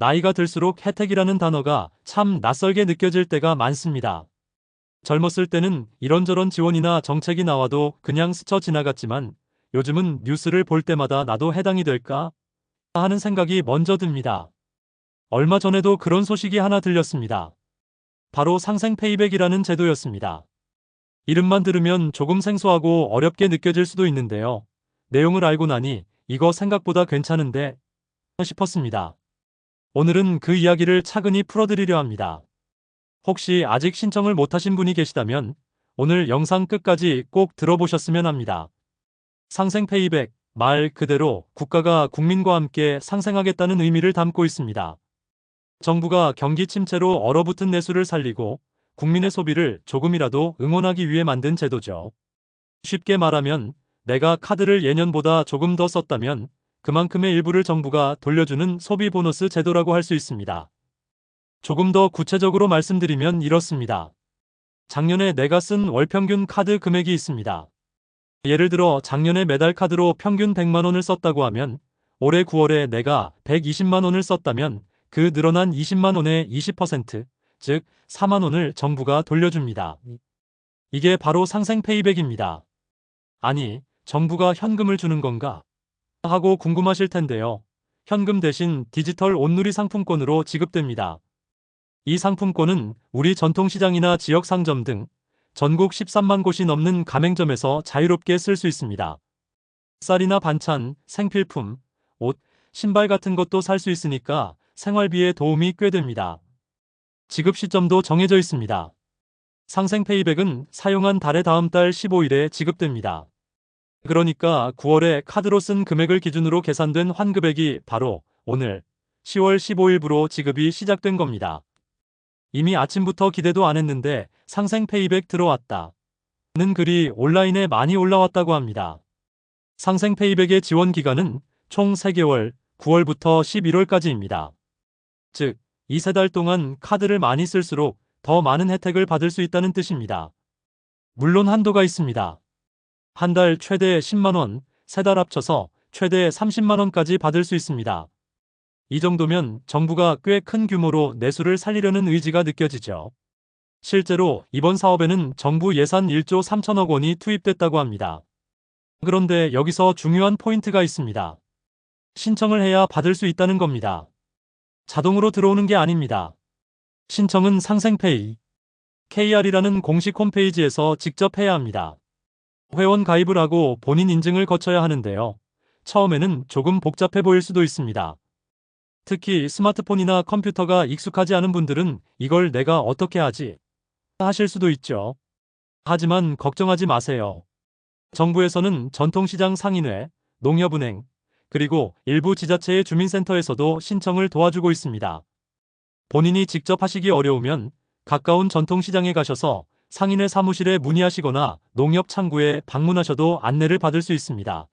나이가 들수록 혜택이라는 단어가 참 낯설게 느껴질 때가 많습니다. 젊었을 때는 이런저런 지원이나 정책이 나와도 그냥 스쳐 지나갔지만 요즘은 뉴스를 볼 때마다 나도 해당이 될까 하는 생각이 먼저 듭니다. 얼마 전에도 그런 소식이 하나 들렸습니다. 바로 상생 페이백이라는 제도였습니다. 이름만 들으면 조금 생소하고 어렵게 느껴질 수도 있는데요. 내용을 알고 나니 이거 생각보다 괜찮은데 싶었습니다. 오늘은 그 이야기를 차근히 풀어드리려 합니다. 혹시 아직 신청을 못하신 분이 계시다면 오늘 영상 끝까지 꼭 들어보셨으면 합니다. 상생 페이백, 말 그대로 국가가 국민과 함께 상생하겠다는 의미를 담고 있습니다. 정부가 경기 침체로 얼어붙은 내수를 살리고 국민의 소비를 조금이라도 응원하기 위해 만든 제도죠. 쉽게 말하면 내가 카드를 예년보다 조금 더 썼다면 그만큼의 일부를 정부가 돌려주는 소비 보너스 제도라고 할 수 있습니다. 조금 더 구체적으로 말씀드리면 이렇습니다. 작년에 내가 쓴 월 평균 카드 금액이 있습니다. 예를 들어 작년에 매달 카드로 평균 100만원을 썼다고 하면 올해 9월에 내가 120만원을 썼다면 그 늘어난 20만원의 20%, 즉 4만원을 정부가 돌려줍니다. 이게 바로 상생 페이백입니다. 아니, 정부가 현금을 주는 건가? 하고 궁금하실 텐데요. 현금 대신 디지털 온누리 상품권으로 지급됩니다. 이 상품권은 우리 전통시장이나 지역 상점 등 전국 13만 곳이 넘는 가맹점에서 자유롭게 쓸 수 있습니다. 쌀이나 반찬, 생필품, 옷, 신발 같은 것도 살 수 있으니까 생활비에 도움이 꽤 됩니다. 지급 시점도 정해져 있습니다. 상생 페이백은 사용한 달의 다음 달 15일에 지급됩니다. 그러니까 9월에 카드로 쓴 금액을 기준으로 계산된 환급액이 바로 오늘 10월 15일부로 지급이 시작된 겁니다. 이미 아침부터 기대도 안 했는데 상생 페이백 들어왔다. 는 글이 온라인에 많이 올라왔다고 합니다. 상생 페이백의 지원 기간은 총 3개월 9월부터 11월까지입니다. 즉, 이 세 달 동안 카드를 많이 쓸수록 더 많은 혜택을 받을 수 있다는 뜻입니다. 물론 한도가 있습니다. 한 달 최대 10만원, 세 달 합쳐서 최대 30만원까지 받을 수 있습니다. 이 정도면 정부가 꽤 큰 규모로 내수를 살리려는 의지가 느껴지죠. 실제로 이번 사업에는 정부 예산 1조 3천억 원이 투입됐다고 합니다. 그런데 여기서 중요한 포인트가 있습니다. 신청을 해야 받을 수 있다는 겁니다. 자동으로 들어오는 게 아닙니다. 신청은 상생페이, KR이라는 공식 홈페이지에서 직접 해야 합니다. 회원 가입을 하고 본인 인증을 거쳐야 하는데요. 처음에는 조금 복잡해 보일 수도 있습니다. 특히 스마트폰이나 컴퓨터가 익숙하지 않은 분들은 이걸 내가 어떻게 하지? 하실 수도 있죠. 하지만 걱정하지 마세요. 정부에서는 전통시장 상인회, 농협은행, 그리고 일부 지자체의 주민센터에서도 신청을 도와주고 있습니다. 본인이 직접 하시기 어려우면 가까운 전통시장에 가셔서 상인의 사무실에 문의하시거나 농협 창구에 방문하셔도 안내를 받을 수 있습니다.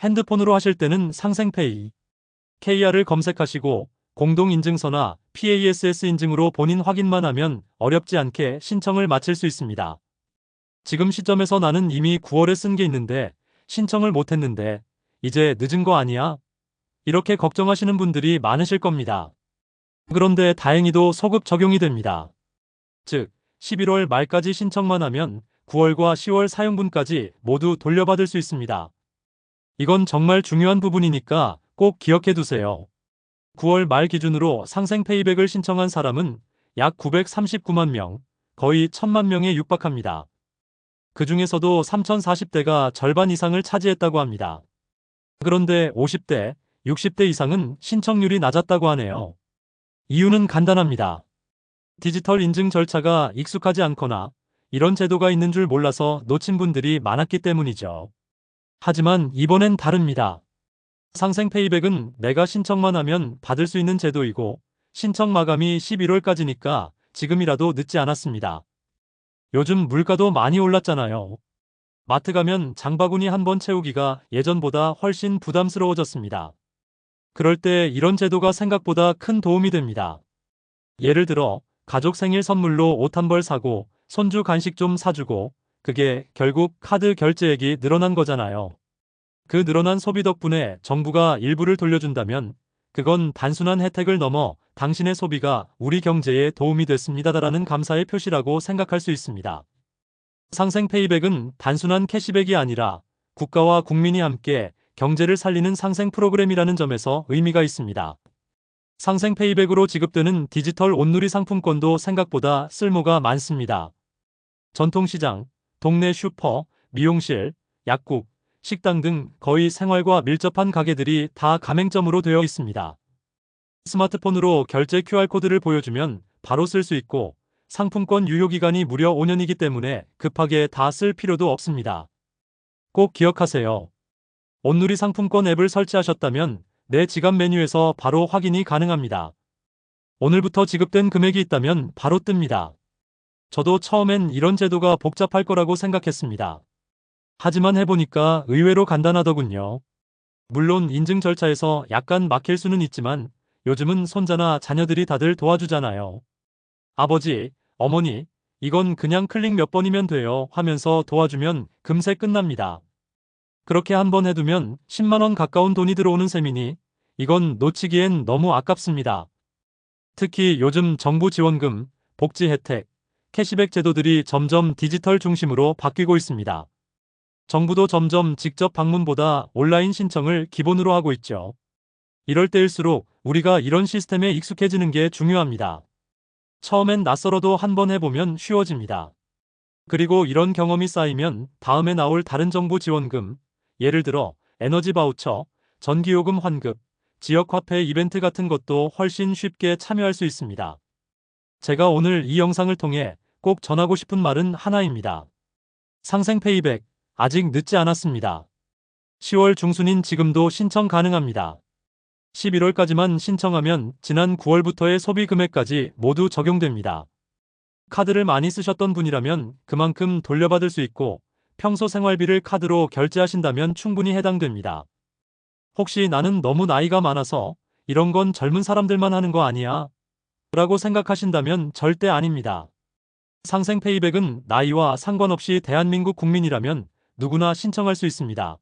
핸드폰으로 하실 때는 상생페이, KR을 검색하시고 공동인증서나 PASS 인증으로 본인 확인만 하면 어렵지 않게 신청을 마칠 수 있습니다. 지금 시점에서 나는 이미 9월에 쓴 게 있는데 신청을 못했는데 이제 늦은 거 아니야? 이렇게 걱정하시는 분들이 많으실 겁니다. 그런데 다행히도 소급 적용이 됩니다. 즉, 11월 말까지 신청만 하면 9월과 10월 사용분까지 모두 돌려받을 수 있습니다. 이건 정말 중요한 부분이니까 꼭 기억해 두세요. 9월 말 기준으로 상생 페이백을 신청한 사람은 약 939만 명, 거의 1000만 명에 육박합니다. 그 중에서도 3040대가 절반 이상을 차지했다고 합니다. 그런데 50대, 60대 이상은 신청률이 낮았다고 하네요. 이유는 간단합니다. 디지털 인증 절차가 익숙하지 않거나 이런 제도가 있는 줄 몰라서 놓친 분들이 많았기 때문이죠. 하지만 이번엔 다릅니다. 상생 페이백은 내가 신청만 하면 받을 수 있는 제도이고 신청 마감이 11월까지니까 지금이라도 늦지 않았습니다. 요즘 물가도 많이 올랐잖아요. 마트 가면 장바구니 한 번 채우기가 예전보다 훨씬 부담스러워졌습니다. 그럴 때 이런 제도가 생각보다 큰 도움이 됩니다. 예를 들어 가족 생일 선물로 옷 한 벌 사고 손주 간식 좀 사주고 그게 결국 카드 결제액이 늘어난 거잖아요. 그 늘어난 소비 덕분에 정부가 일부를 돌려준다면 그건 단순한 혜택을 넘어 당신의 소비가 우리 경제에 도움이 됐습니다라는 감사의 표시라고 생각할 수 있습니다. 상생 페이백은 단순한 캐시백이 아니라 국가와 국민이 함께 경제를 살리는 상생 프로그램이라는 점에서 의미가 있습니다. 상생 페이백으로 지급되는 디지털 온누리 상품권도 생각보다 쓸모가 많습니다. 전통시장, 동네 슈퍼, 미용실, 약국, 식당 등 거의 생활과 밀접한 가게들이 다 가맹점으로 되어 있습니다. 스마트폰으로 결제 QR코드를 보여주면 바로 쓸 수 있고 상품권 유효기간이 무려 5년이기 때문에 급하게 다 쓸 필요도 없습니다. 꼭 기억하세요. 온누리 상품권 앱을 설치하셨다면 내 지갑 메뉴에서 바로 확인이 가능합니다. 오늘부터 지급된 금액이 있다면 바로 뜹니다. 저도 처음엔 이런 제도가 복잡할 거라고 생각했습니다. 하지만 해보니까 의외로 간단하더군요. 물론 인증 절차에서 약간 막힐 수는 있지만 요즘은 손자나 자녀들이 다들 도와주잖아요. 아버지, 어머니, 이건 그냥 클릭 몇 번이면 돼요 하면서 도와주면 금세 끝납니다. 그렇게 한번 해두면 10만원 가까운 돈이 들어오는 셈이니 이건 놓치기엔 너무 아깝습니다. 특히 요즘 정부 지원금, 복지 혜택, 캐시백 제도들이 점점 디지털 중심으로 바뀌고 있습니다. 정부도 점점 직접 방문보다 온라인 신청을 기본으로 하고 있죠. 이럴 때일수록 우리가 이런 시스템에 익숙해지는 게 중요합니다. 처음엔 낯설어도 한번 해보면 쉬워집니다. 그리고 이런 경험이 쌓이면 다음에 나올 다른 정부 지원금, 예를 들어 에너지 바우처, 전기요금 환급, 지역화폐 이벤트 같은 것도 훨씬 쉽게 참여할 수 있습니다. 제가 오늘 이 영상을 통해 꼭 전하고 싶은 말은 하나입니다. 상생 페이백, 아직 늦지 않았습니다. 10월 중순인 지금도 신청 가능합니다. 11월까지만 신청하면 지난 9월부터의 소비 금액까지 모두 적용됩니다. 카드를 많이 쓰셨던 분이라면 그만큼 돌려받을 수 있고 평소 생활비를 카드로 결제하신다면 충분히 해당됩니다. 혹시 나는 너무 나이가 많아서 이런 건 젊은 사람들만 하는 거 아니야? 라고 생각하신다면 절대 아닙니다. 상생 페이백은 나이와 상관없이 대한민국 국민이라면 누구나 신청할 수 있습니다.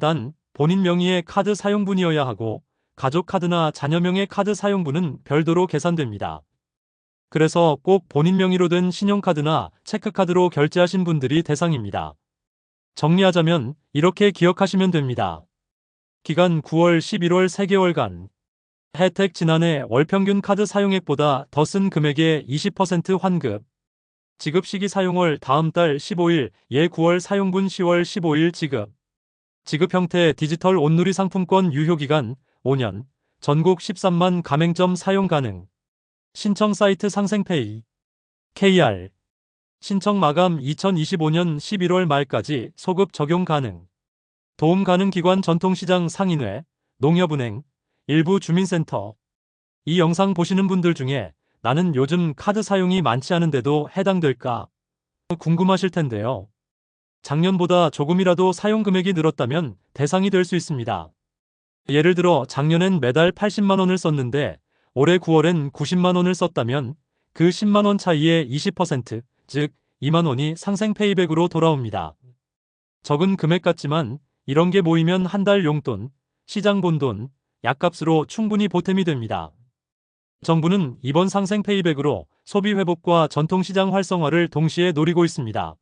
단 본인 명의의 카드 사용분이어야 하고 가족 카드나 자녀 명의 카드 사용분은 별도로 계산됩니다. 그래서 꼭 본인 명의로 된 신용카드나 체크카드로 결제하신 분들이 대상입니다. 정리하자면 이렇게 기억하시면 됩니다. 기간 9월 11월 3개월간 혜택 지난해 월평균 카드 사용액보다 더 쓴 금액의 20% 환급 지급 시기 사용월 다음 달 15일, 예 9월 사용분 10월 15일 지급. 지급 형태 디지털 온누리 상품권 유효기간 5년. 전국 13만 가맹점 사용 가능. 신청 사이트 상생페이. KR. 신청 마감 2025년 11월 말까지 소급 적용 가능. 도움 가능 기관 전통시장 상인회, 농협은행, 일부 주민센터. 이 영상 보시는 분들 중에 나는 요즘 카드 사용이 많지 않은데도 해당될까? 궁금하실 텐데요. 작년보다 조금이라도 사용 금액이 늘었다면 대상이 될 수 있습니다. 예를 들어 작년엔 매달 80만원을 썼는데 올해 9월엔 90만원을 썼다면 그 10만원 차이의 20%, 즉 2만원이 상생 페이백으로 돌아옵니다. 적은 금액 같지만 이런 게 모이면 한 달 용돈, 시장 본돈, 약값으로 충분히 보탬이 됩니다. 정부는 이번 상생 페이백으로 소비 회복과 전통시장 활성화를 동시에 노리고 있습니다.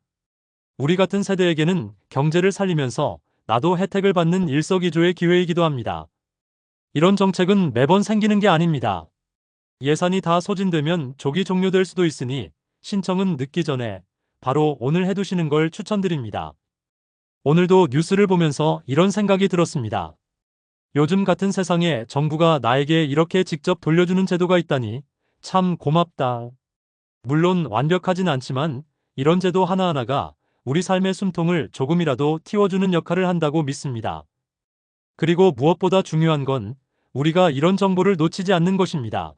우리 같은 세대에게는 경제를 살리면서 나도 혜택을 받는 일석이조의 기회이기도 합니다. 이런 정책은 매번 생기는 게 아닙니다. 예산이 다 소진되면 조기 종료될 수도 있으니 신청은 늦기 전에 바로 오늘 해두시는 걸 추천드립니다. 오늘도 뉴스를 보면서 이런 생각이 들었습니다. 요즘 같은 세상에 정부가 나에게 이렇게 직접 돌려주는 제도가 있다니 참 고맙다. 물론 완벽하진 않지만 이런 제도 하나하나가 우리 삶의 숨통을 조금이라도 틔워주는 역할을 한다고 믿습니다. 그리고 무엇보다 중요한 건 우리가 이런 정보를 놓치지 않는 것입니다.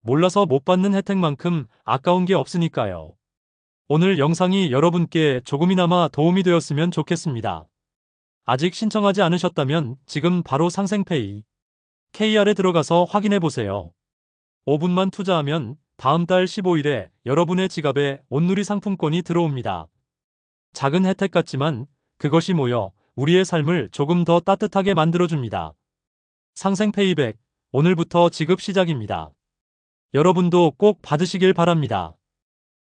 몰라서 못 받는 혜택만큼 아까운 게 없으니까요. 오늘 영상이 여러분께 조금이나마 도움이 되었으면 좋겠습니다. 아직 신청하지 않으셨다면 지금 바로 상생페이 KR에 들어가서 확인해 보세요. 5분만 투자하면 다음 달 15일에 여러분의 지갑에 온누리 상품권이 들어옵니다. 작은 혜택 같지만 그것이 모여 우리의 삶을 조금 더 따뜻하게 만들어줍니다. 상생 페이백 오늘부터 지급 시작입니다. 여러분도 꼭 받으시길 바랍니다.